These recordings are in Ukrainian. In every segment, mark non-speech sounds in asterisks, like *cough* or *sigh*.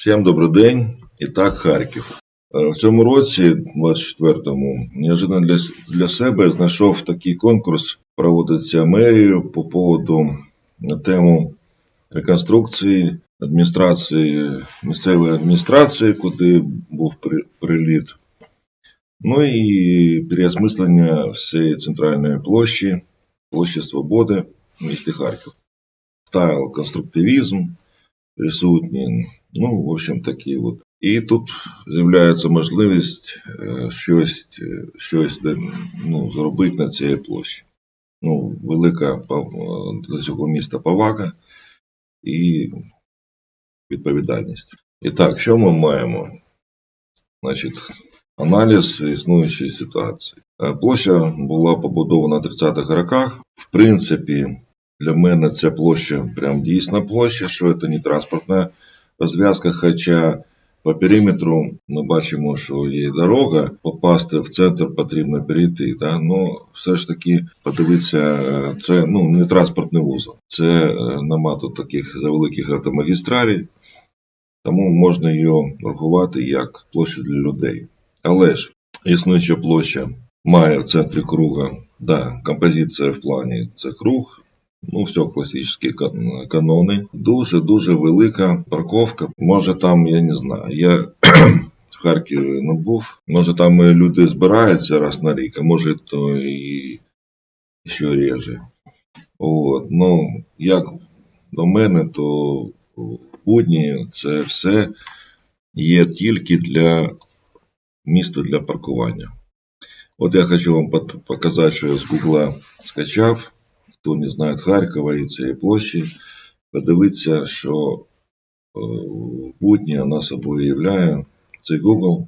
Всім добрий день. І так, Харків. Е, В цьому році, 24-му, неожиданно для, для себе знайшов такий конкурс, проводиться мерією по поводу на тему реконструкції адміністрації, місцевої адміністрації, куди був при- приліт. Ну і переосмислення всієї центральної площі, площі Свободи місті Харків. Стайл конструктивізм присутній. Ну, в общем, такі от. І тут з'являється можливість е, щось, е, щось ну, зробити на цій площі. Ну, велика е, для цього міста повага і відповідальність. І так, що ми маємо? Значить, аналіз існуючої ситуації. Площа була побудована в 30-х роках. В принципі, для мене ця площа прям дійсна площа, що це не транспортна розв'язка, хоча по периметру ми бачимо, що є дорога, попасти в центр потрібно перейти. Да? Ну, все ж таки подивитися, е, це ну, не транспортний вузол. Це е, нема тут таких великих автомагістралей, тому можна її рахувати як площу для людей. Але ж існуюча площа має в центрі круга, да, композиція в плані це круг, Ну, все, класичні канони. Дуже-дуже велика парковка. Може там, я не знаю, я *clears throat* в Харкові не був. Може там люди збираються раз на рік, а може то і ще реже. От. Ну, як до мене, то в будні це все є тільки для міста для паркування. От я хочу вам показати, що я з Гугла скачав хто не знає Харкова і цієї площі, подивіться, що е, в будні вона собою являє цей Google.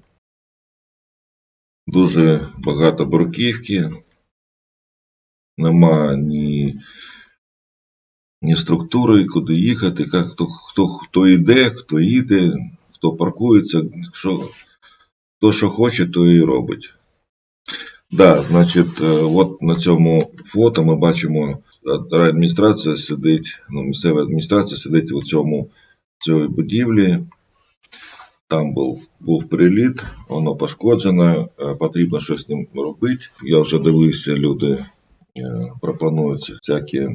Дуже багато бруківки, нема ні, ні структури, куди їхати, як, хто, хто, хто йде, хто їде, хто паркується, що, хто що хоче, то і робить. Да, значить, е, от на цьому фото ми бачимо, е, адміністрація сидить, ну, місцева адміністрація сидить у цьому цій будівлі. Там був, був приліт, воно пошкоджено, е, потрібно щось з ним робити. Я вже дивився, люди е, пропонують всякі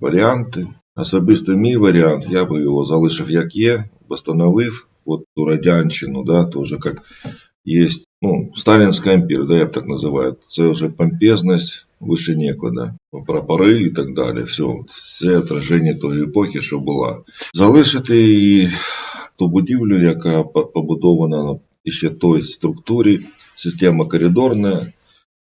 варіанти. Особисто мій варіант, я би його залишив як є, постановив, от ту радянщину, да, теж як есть, ну, сталинский ампир, да, я бы так называю. Це вже помпезність, вище некуда. Прапори і так далі. Все, все отраження тої епохи, що була. Залишити і ту будівлю, яка побудована на ще той структурі, система коридорна,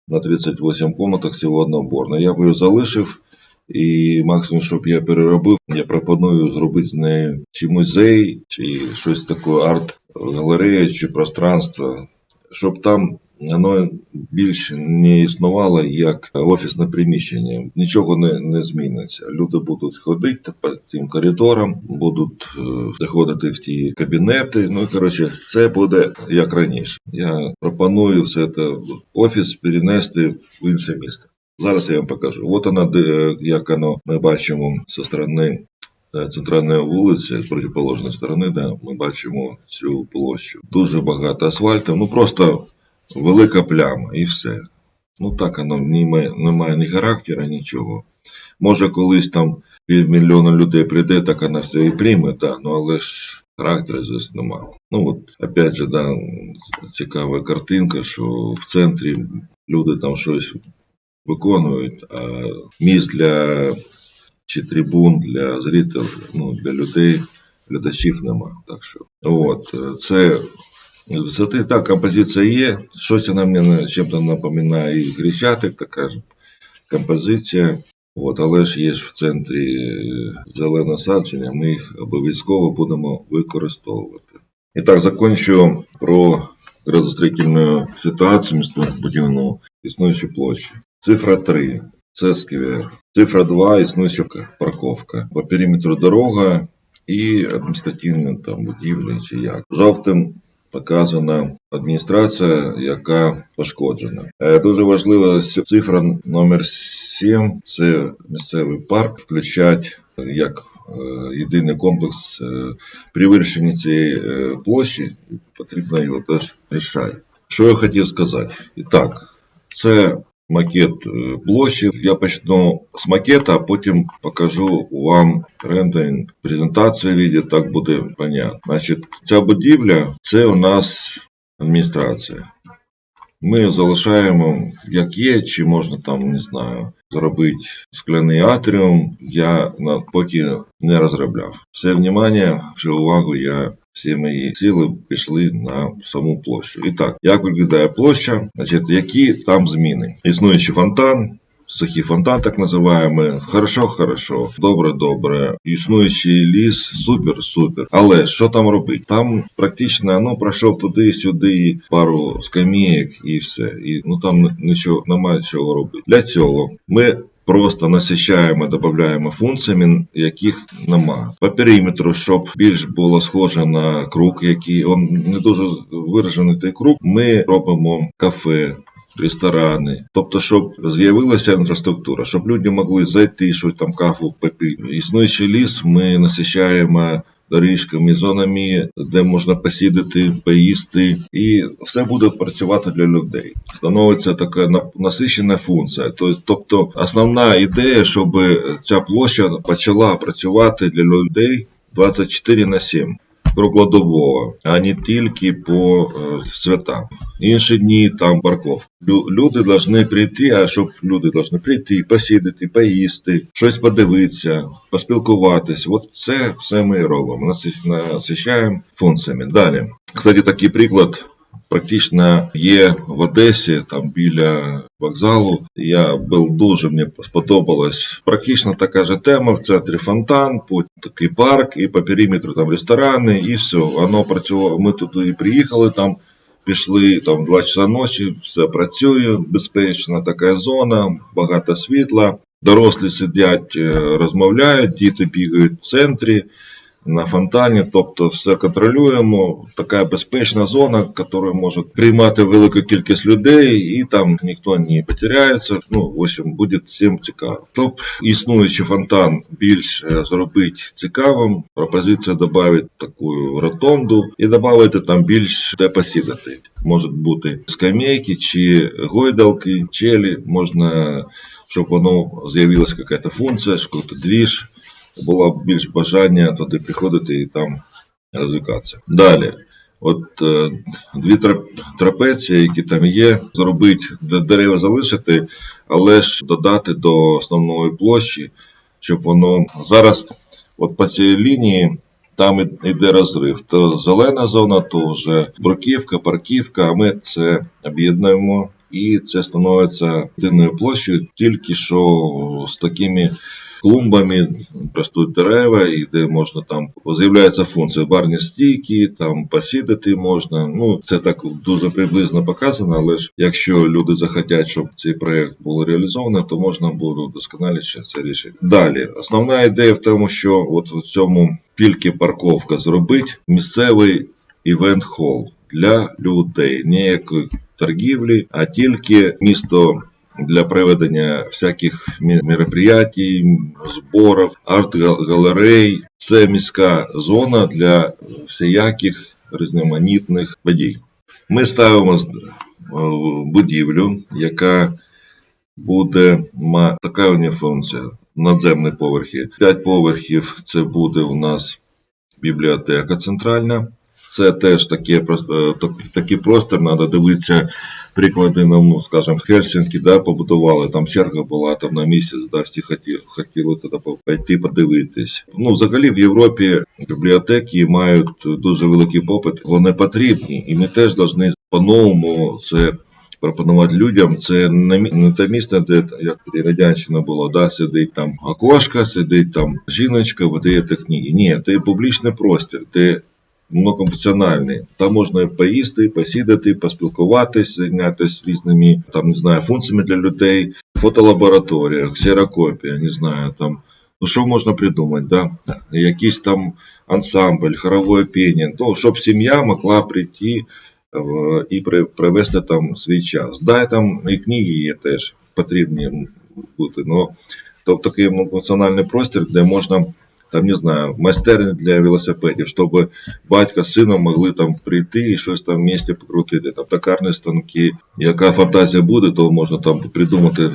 на 38 комнатах всього одна уборна. Я б її залишив, і максимум, щоб я переробив, я пропоную зробити з нею чи музей, чи щось таке арт-галерея, чи пространство, щоб там воно більше не існувало як офісне приміщення. Нічого не, не зміниться. Люди будуть ходити по цим коридорам, будуть е, заходити в ті кабінети. Ну і коротше, все буде як раніше. Я пропоную все це офіс перенести в інше місто. Зараз я вам покажу. От вона, як воно ми бачимо зі сторони центральної вулиці, з протиположної сторони, де ми бачимо цю площу. Дуже багато асфальту, ну просто велика пляма і все. Ну так воно немає, немає ні характеру, нічого. Може, колись там півмільйона людей прийде, так вона все і прийме, да, ну але ж характеру здесь немає. Ну от, опять же, да, цікава картинка, що в центрі люди там щось виконують, а місць для чи трибун для зрителів, ну, для людей, глядачів нема. Так що, от, е, це висоти так, композиція є. Щось вона мені чим-то напоминає і Хрещатик, така ж композиція. От, але ж є ж в центрі е, зелене насадження, ми їх обов'язково будемо використовувати. І так, закінчу про градостроительную ситуацию будівну існуючої площі. Цифра 3 – це сквер. Цифра 2 – існуюча парковка. По периметру дорога і адміністративні там будівлі чи як. Жовтим показана адміністрація, яка пошкоджена. Е, Дуже важлива цифра номер 7 – це місцевий парк, включать як єдиний комплекс е, при вирішенні цієї е, площі потрібно його теж рішати. Що я хотів сказати? І так, це макет площі. Я почну з макета, а потім покажу вам рендеринг презентацію відео, так буде понятно. Значить, ця будівля це у нас адміністрація. Ми залишаємо як є, чи можна там, не знаю, зробити скляний атріум. Я поки не розробляв. Все внимання, всю увагу я. Всі мої сили пішли на саму площу. І так, як виглядає площа? Значить, які там зміни? Існуючий фонтан, сухий фонтан, так називаємо. Хорошо, хорошо, добре, добре. Існуючий ліс, супер, супер. Але що там робити? Там практично ну пройшов туди-сюди пару скамеєк і все. І ну там нічого немає чого робити. Для цього ми. Просто насичаємо, додаємо функціями, яких нема. По периметру, щоб більш було схоже на круг, який он не дуже виражений той круг. Ми робимо кафе, ресторани. Тобто, щоб з'явилася інфраструктура, щоб люди могли зайти, щось там каву попити. Існуючий ліс ми насичаємо доріжками, зонами, де можна посідати, поїсти, і все буде працювати для людей. Становиться така на- насичена функція. Тобто, основна ідея, щоб ця площа почала працювати для людей 24 на 7 круглодобово, а не тільки по е, святам. Інші дні там парковка. Лю- Люди повинні прийти, а щоб люди повинні прийти, посідати, поїсти, щось подивитися, поспілкуватись. От це все ми робимо. Насич- Насичаємо функціями. Далі. Кстати, такий приклад. Практично є в Одесі, там біля вокзалу. Я був дуже мені сподобалось. Практично така ж тема. В центрі фонтан, такий парк, і по периметру там ресторани, і все. Воно працювало. Ми туди приїхали там. Пішли там 2 часа ночі, все працює, безпечна така зона, багато світла. Дорослі сидять, е, розмовляють, діти бігають в центрі на фонтані, тобто все контролюємо. Така безпечна зона, яка може приймати велику кількість людей, і там ніхто не потеряється. Ну, в общем, буде всім цікаво. Щоб існуючий фонтан більш е, зробити цікавим, пропозиція додати таку ротонду і додати там більш де посідати. Можуть бути скамейки чи гойдалки, челі, можна, щоб воно з'явилася якась функція, якийсь двіж було більш бажання туди приходити і там розвикатися. Далі. От е, дві трапеції, які там є, зробити де- дерева залишити, але ж додати до основної площі, щоб воно зараз, от по цій лінії, там іде розрив. То зелена зона, то вже бруківка, парківка, а ми це об'єднуємо. І це становиться єдиною площею, тільки що з такими клумбами ростуть дерева, і де можна там з'являється функція барні стійки, там посідати можна. Ну це так дуже приблизно показано, але ж якщо люди захотять, щоб цей проект був реалізований, то можна буде досконаліше це рішити. Далі основна ідея в тому, що от в цьому тільки парковка зробити місцевий івент хол для людей, ніякої торгівлі, а тільки місто для проведення всяких мероприятий, зборів, арт-галерей. Це міська зона для всяких різноманітних подій. Ми ставимо е, будівлю, яка буде ма така функція. Надземні поверхи. П'ять поверхів це буде у нас бібліотека центральна. Це теж прос- е, такий простір, треба дивитися приклади, ну, скажімо, Хельсінки, да, побудували, там черга була там на місяць, да, всі хотіли, хотіли туди пойти подивитись. Ну, взагалі в Європі бібліотеки мають дуже великий попит, вони потрібні, і ми теж повинні по-новому це пропонувати людям. Це не, те місце, де як радянщина було, да, сидить там окошка, сидить там жіночка, видає те книги. Ні, це публічний простір, де многофункціональний. Там можна поїсти, посідати, поспілкуватися, зайнятися різними там, не знаю, функціями для людей, фотолабораторія, ксерокопія, не знаю, там. Ну, що можна придумати, да? Якийсь там ансамбль, хоровое пение, ну, щоб сім'я могла прийти в- і при- провести там свій час. Да, і там і книги є теж потрібні бути, но то такий національний простір, де можна там не знаю, майстерні для велосипедів, щоб батько з сином могли там прийти і щось там в місті покрутити. Там токарні станки. Яка фантазія буде, то можна там придумати е,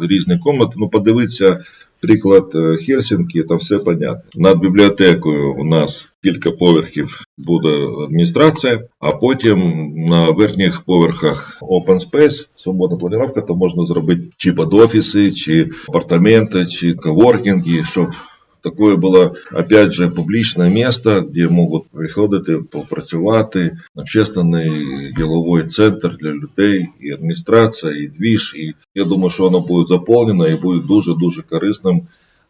різні комнати. Ну, подивитися приклад е, Хельсінки, там все понятно. Над бібліотекою у нас кілька поверхів буде адміністрація, а потім на верхніх поверхах open space, свободна планировка, то можна зробити чи під офіси, чи апартаменти, чи коворкінги, щоб Такое было, опять же, публичное место, где могут приходити, попрацювати, общественний діловий центр для людей, і адміністрація, і двіж. І я думаю, що воно буде заповнено і буде дуже-дуже корисним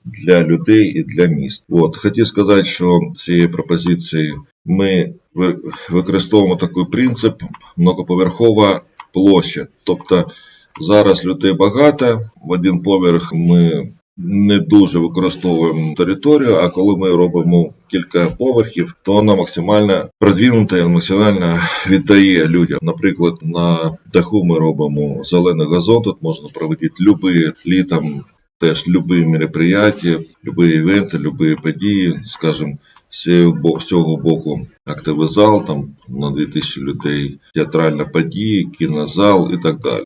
для людей і для міст. От хотів сказати, що цієї пропозиції ми ви- використовуємо такий принцип многоповерхова площа. Тобто зараз людей багато, в один поверх ми не дуже використовуємо територію, а коли ми робимо кілька поверхів, то вона максимально продвинута і максимально віддає людям. Наприклад, на даху ми робимо зелений газон, тут можна проводити любі літом теж любі мероприятия, любі івенти, любі події, скажімо, з цього боку актовий зал там на 2000 людей, театральна події, кінозал і так далі.